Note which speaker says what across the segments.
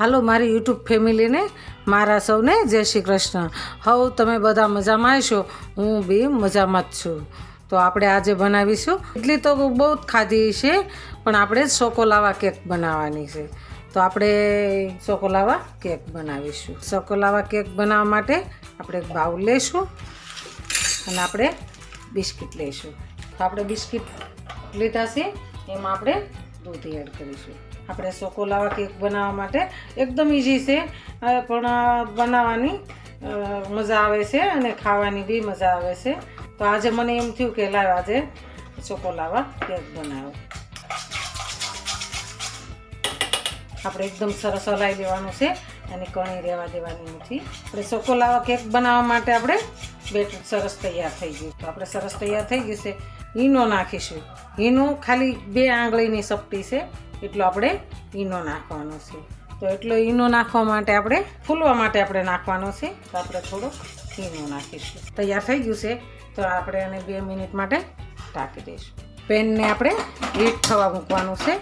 Speaker 1: હાલો, મારી યુટ્યુબ ફેમિલીને, મારા સૌને જય શ્રી કૃષ્ણ. હવ, તમે બધા મજામાં આવશો હું બી મજામાં જ છું. તો આપણે આજે બનાવીશું. ઇડલી તો બહુ જ ખાધી છે, પણ આપણે સોકોલાવા કેક બનાવવાની છે. તો આપણે ચોકોલાવા કેક બનાવીશું. સોકોલાવા કેક બનાવવા માટે આપણે બાઉલ લઈશું અને આપણે બિસ્કિટ લઈશું. તો આપણે બિસ્કિટ લીધા છે, એમાં આપણે દૂધ એડ કરીશું. આપણે ચોકોલાવા કેક બનાવવા માટે એકદમ ઇઝી છે. પણ બનાવવાની મજા આવે છે અને ખાવાની બી મજા આવે છે. તો આજે મને એમ થયું કે લાવ આજે ચોકોલાવા કેક બનાવો. આપણે એકદમ સરસ હલાવી લેવાનું છે અને કણી રહેવા દેવાની નથી. આપણે ચોકોલાવા કેક બનાવવા માટે આપણે બેટર સરસ તૈયાર થઈ ગયું. તો આપણે સરસ તૈયાર થઈ ગયું છે. ઈનો નાખીશું. ઈનો ખાલી બે આંગળીની સપટી છે, એટલો આપણે ઈનો નાખવાનો છે. તો એટલો ઈનો નાખવા માટે આપણે, ફૂલવા માટે આપણે નાખવાનો છે. તો આપણે થોડો ઈનો નાખીશું. તૈયાર થઈ ગયું છે. તો આપણે એને બે મિનિટ માટે ઢાંકી દઈશું. પેનને આપણે હીટ થવા મૂકવાનું છે.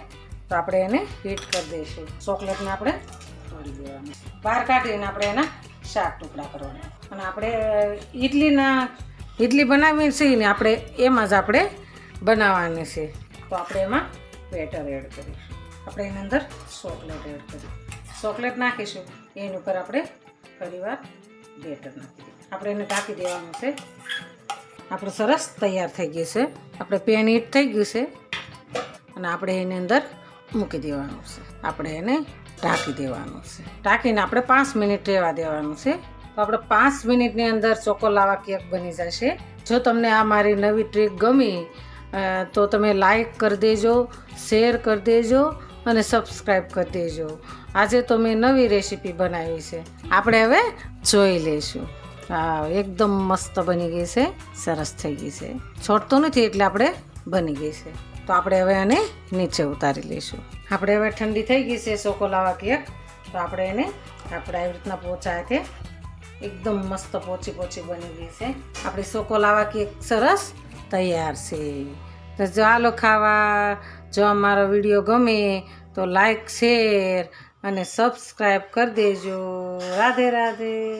Speaker 1: તો આપણે એને હીટ કરી દઈશું. ચોકલેટને આપણે તોડી દેવાનું. બહાર કાઢીને આપણે એના શાક ટુકડા કરવાના. અને આપણે ઇડલીના ઇડલી બનાવીએ છીએ ને આપણે એમાં જ આપણે બનાવવાની છે. તો આપણે એમાં બેટર એડ કરીશું. આપણે એની અંદર ચોકલેટ એડ કરીશું. ચોકલેટ નાખીશું. એની ઉપર આપણે ફરીવાર બેટર નાખી આપણે એને ઢાંકી દેવાનું છે. આપણે સરસ તૈયાર થઈ ગયું છે. આપણે પેન હીટ થઈ ગયું છે. અને આપણે એની અંદર મૂકી દેવાનું છે. આપણે એને ઢાંકી દેવાનું છે. ઢાંકીને આપણે પાંચ મિનિટ રહેવા દેવાનું છે. તો આપણે પાંચ મિનિટની અંદર ચોકોલાવા કેક બની જશે. જો તમને આ મારી નવી ટ્રીક ગમી તો તમે લાઈક કરી દેજો, શેર કરી દેજો અને સબસ્ક્રાઈબ કરી દેજો. આજે તો મેં નવી રેસીપી બનાવી છે. આપણે હવે જોઈ લઈશું. હા એકદમ મસ્ત બની ગઈ છે. સરસ થઈ ગઈ છે. છોડતો નથી એટલે આપણે બની ગઈ છે. તો આપણે હવે આને નીચે ઉતારી લઈશું. આપણે હવે ઠંડી થઈ ગઈ છે ચોકોલાવા કેક. તો આપણે એને આપણે આવી રીતના પોચા છે એકદમ મસ્ત પોચી પોચી બની ગઈ છે. આપણી ચોકોલાવા કેક સરસ? તૈયાર છે. તો ચાલો ખાવા. જો અમારો વીડિયો ગમે તો લાઈક શેર અને સબસ્ક્રાઈબ કરી દેજો. રાધે રાધે.